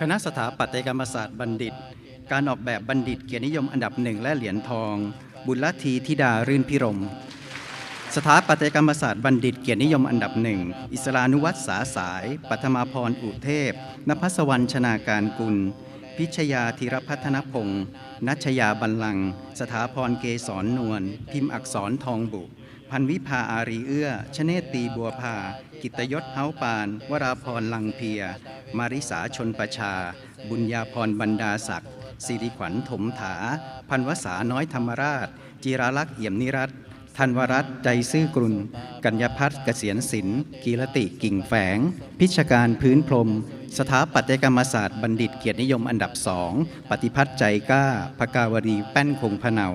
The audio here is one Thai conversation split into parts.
คณะสถาปัตยกรรมศาสตร์บัณฑิต การออกแบบบัณฑิตเกียรตินิยมอันดับหนึ่งและเหรียญทอง บุญลัทธีธิดารื่นพิรม สถาปัตยกรรมศาสตร์บัณฑิตเกียรตินิยมอันดับหนึ่งอิสรานุวัตรสาสาย ปัทมาพรอุเทพนภัสวรรณชนาการกุล พิชยาธีรพัฒนพงศ์นัชยาบัลลัง สถาพรเกษรนวลพิมพ์อักษรทองบุ พันวิภาอารีเอื้อชเนตีบัวพากิตยศเฮาปาน วราพรลังเพีย มาริสาชนประชา บุญญาพรบรรดาศักดิ์สิริขวัญถมถา พันวษาน้อยธรรมราช จิราลักษ์เอี่ยมนิรัตธันวรัตน์ใจซื่อกรุณ กัญญพัฒน์เกษียณศิลป์กีรติกิ่งแฝง พิชการพื้นพรม สถาปัตยกรรมศาสตร์บัณฑิตเกียรตินิยมอันดับสอง ปฏิพัฒน์ใจกล้าพกาวรีแป้นคงพเนา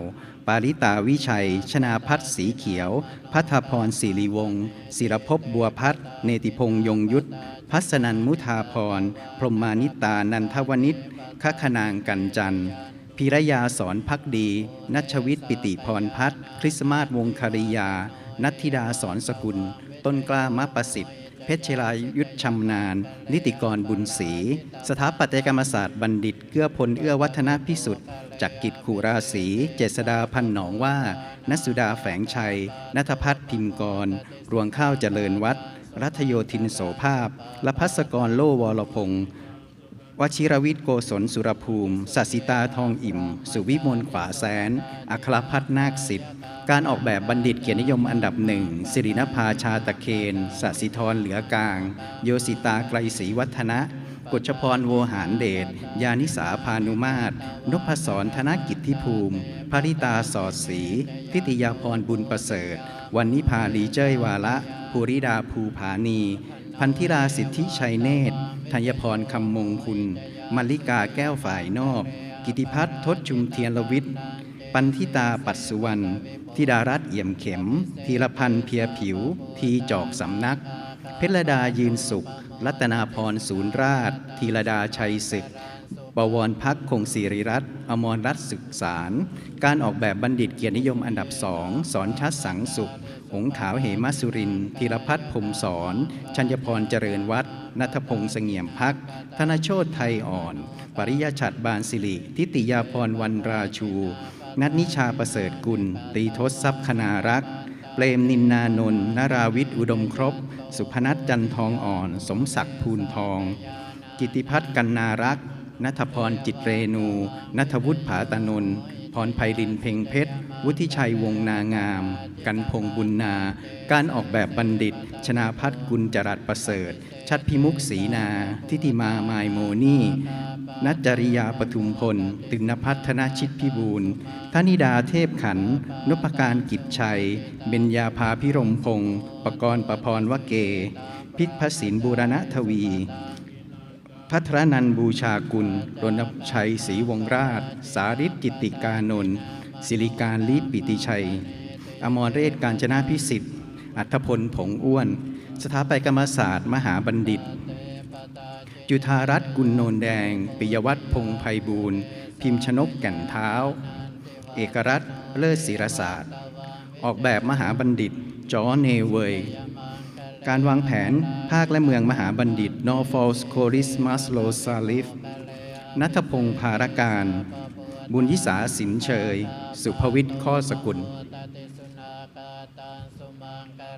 ปาริตาวิชัย ชนาพัฒสีเขียว พัฒพรศิริวงศ์ศิรภพบัวพัฒน์เนติพงษ์ยงยุทธพัสนันมุทาพร พรหมานิตานันทวนิชคขนางกันจันพิรยาสอนพักดี นัชวิทย์ปิติพรพัฒน์คริสมาสวงคาริยา นัทธิดาสอนสกุล ต้นกล้ามะประสิทธิ์ เพชรชลายุทธชำนาญ นิติกรบุญศรี สถาปัตยกรรมศาสตร์บัณฑิต เกื้อพลเอื้อวัฒนพิสุทธิ์จักกิจขูราศี เจษดาพันหนองว่านัสุดาแฝงชัย นัทพัฒน์พิมกร รวงข้าวเจริญวัด รัฐโยธินโสภาพและพัสกรโลวรพงศ์ วชิรวิทย์โกศลสุรภูมิสัสิตาทองอิ่ม สุวิมลขวาแสน อัครพัฒนาคสิทธิ์ การออกแบบบัณฑิตเกียรตินิยมอันดับหนึ่งสิรินภาชาตะเคนสัสิธรเหลือกลาง โยสิตาไกลศรีวัฒนะกฎชพรโวหารเดช ยานิสาพานุมาตร นพศรธนกิจทิภูมิ ภริตาสอดศรีทิติยาพรบุญประเสริฐ วันนิพาลีเจ้ยวาละภูริดาภูผานี พันธิราสิทธิชัยเนตร ธัญพรคำมงคุณมลิกาแก้วฝ่ายนอก กิติพัฒน์ทศชุมเทียนลวิทย์ปันธิตาปัสสุวรรณธิดารัตเอี่ยมเข็ม ธีรพันธ์เพียผิว ทีจอกสำนัก เพชรดายืนสุข รัตนาพรศูนย์ราช ธีรดาชัยศึก บวรพักคงศิริรัตน์อมรรัตน์ศึกษารการออกแบบบัณฑิตเกียรตินิยมอันดับสองสอนชัดสังสุข หงขาวเหมสุรินธีรพัฒน์พรมสอนชัญพรเจริญวัฒน์นัทพงษ์เสงี่ยมพัก ธนโชตไทยอ่อน ปริยชัดบานสิริ ทิติยาพรวันราชู นัทนิชาประเสริฐกุล ตีทศทรัพย์คณารักษ์เปรมนินนานนท์นาราวิทย์อุดมครบ สุพนัทจันทองอ่อน สมศักดิ์ภูลทอง กิติพัฒน์กันนารักษ์ นัทพรจิตเรนูนัทวุฒิผาตานนท์พรไพรินเพ่งเพชร วุฒิชัยวงนางาม กันพงบุญนา การออกแบบบัณฑิต ชนาพัฒน์กุลจรัสประเสริฐ ชัดพิมุกศรีนา ทิติมามายโมนี่ นัจจริยาปทุมพลตึงนภัทรธนชิตพิบูลธนิดาเทพขัน นพการกิจชัย เบญญาภาพิรมพงศ์ปกรณ์ประพรวเก พิษพศินบูรณะทวี พัทรนันบูชากุลรณชัยศรีวงราช สาริตกิติกานนท์สิริการลิปิติชัย อมรเรศการจนาพิสิทธิ์ อัธพลผงอ้วน สถาปัตยกรรมศาสตร์ มหาบัณฑิต จุธารัตน์กุลโนนแดง ปิยวัฒน์พงษ์ไพบูลย์พิมพ์ชนกแก่นเท้า เอกรัตน์เลิศศิรศาสตร์ ออกแบบมหาบัณฑิต จอเนเวย การวางแผนภาคและเมืองมหาบัณฑิตนอร์ฟอลส์โคริสมัสโลซาลิฟนัทพงศ์ภารการ บุญยิสาสินเชย สุภวิทย์ข้อสกุลตติสุนาคาตังสุมังกา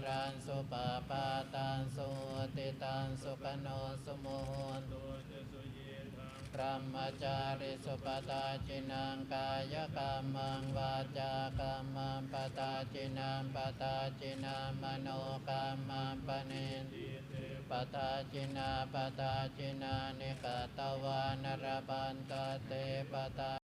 รัมหมจาริสุปตาจินังกายกรรมังวาจากรรมังปตาจินังปตาจินามโนกรรม ตาจินาปตาจินานิกตวานรบันตเตปตา